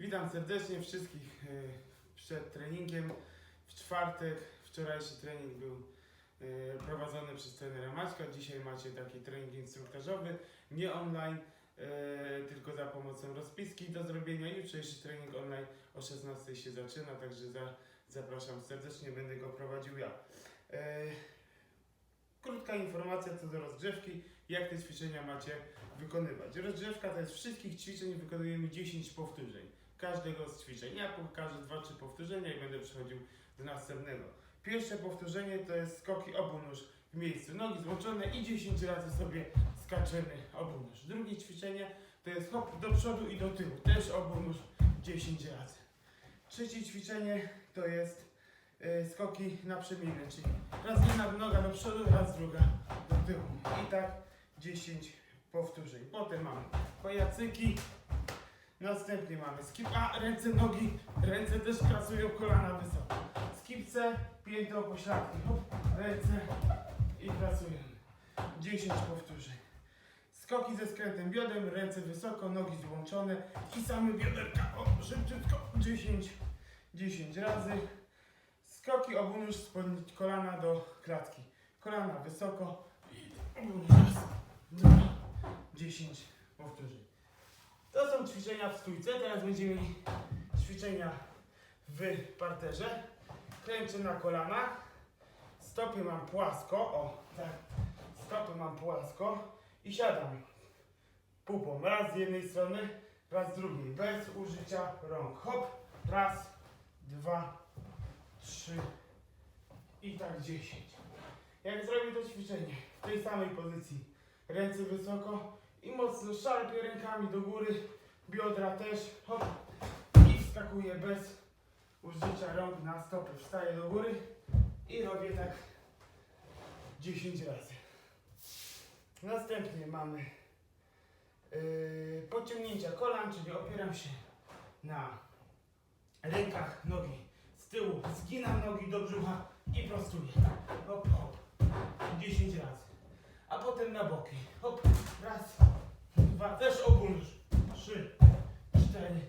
Witam serdecznie wszystkich e, przed treningiem. W czwartek wczorajszy trening był e, prowadzony przez trenera Maćka. Dzisiaj macie taki trening instruktażowy, nie online, e, tylko za pomocą rozpiski do zrobienia. Jutrzejszy trening online o 16 się zaczyna, także za, zapraszam serdecznie, będę go prowadził ja. Krótka informacja co do rozgrzewki, jak te ćwiczenia macie wykonywać. Rozgrzewka to jest wszystkich ćwiczeń wykonujemy 10 powtórzeń. Każdego z ćwiczeń. Ja pokażę 2-3 powtórzenia i będę przechodził do następnego. Pierwsze powtórzenie to jest skoki obu nóż w miejscu. Nogi złączone i 10 razy sobie skaczemy obu nóż. Drugie ćwiczenie to jest hop do przodu i do tyłu. Też obu nóż 10 razy. Trzecie ćwiczenie to jest e, skoki na przemianę, czyli raz jedna noga do przodu, raz druga do tyłu. I tak 10 powtórzeń. Potem mamy pajacyki, następnie mamy skip, a ręce, nogi, ręce też pracują, kolana wysoko. Skipce, piętą pośladki, hop, ręce i pracujemy. 10 powtórzeń. Skoki ze skrętem biodem, ręce wysoko, nogi złączone i same bioderka. O, szybciutko. 10, 10 razy. Skoki obu nóż spod kolana do klatki. Kolana wysoko i obu nóż. raz, dwa, 10 powtórzeń. To są ćwiczenia w stójce. Teraz będziemy mieli ćwiczenia w parterze. Kręcę na kolanach. Stopy mam płasko. O, tak. Stopy mam płasko. I siadam pupą. Raz z jednej strony, raz z drugiej. Bez użycia rąk. Hop. Raz, dwa, trzy i tak dziesięć. Jak zrobię to ćwiczenie w tej samej pozycji, ręce wysoko i mocno szarpię rękami do góry, biodra też, hop i wskakuję bez użycia rąk na stopy. Wstaję do góry i robię tak 10 razy. Następnie mamy yy, podciągnięcia kolan, czyli opieram się na rękach nogi z tyłu, zginam nogi do brzucha i prostuję. Hop, hop. 10 razy. A potem na boki. Hop, raz, dwa, też ogólnie. Trzy, cztery,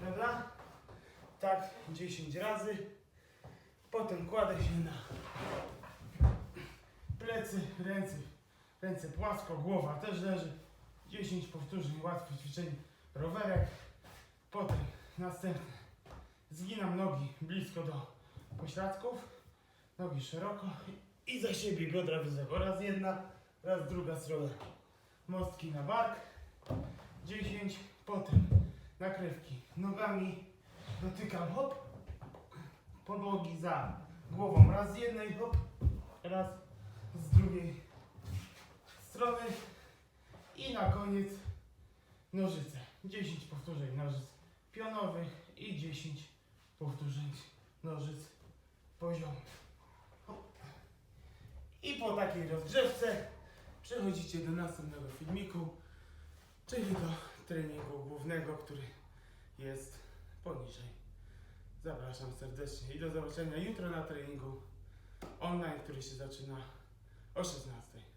prawda? Tak, 10 razy. Potem kładę się na plecy, ręce, ręce płasko, głowa też leży. 10 powtórzeń, łatwe ćwiczenie, rowerek. Potem następne. Zginam nogi blisko do pośladków, nogi szeroko i za siebie biodra wysoko. Raz jedna, raz druga strona. Mostki na bark. 10, potem nakrywki. Nogami dotykam hop, podłogi za głową. Raz z jednej hop, raz z drugiej strony. I na koniec nożyce. 10 powtórzeń nożyc pionowych i 10 powtórzeń nożyc poziomych. I po takiej rozgrzewce przechodzicie do następnego filmiku, czyli do treningu głównego, który jest poniżej. Zapraszam serdecznie i do zobaczenia jutro na treningu online, który się zaczyna o 16.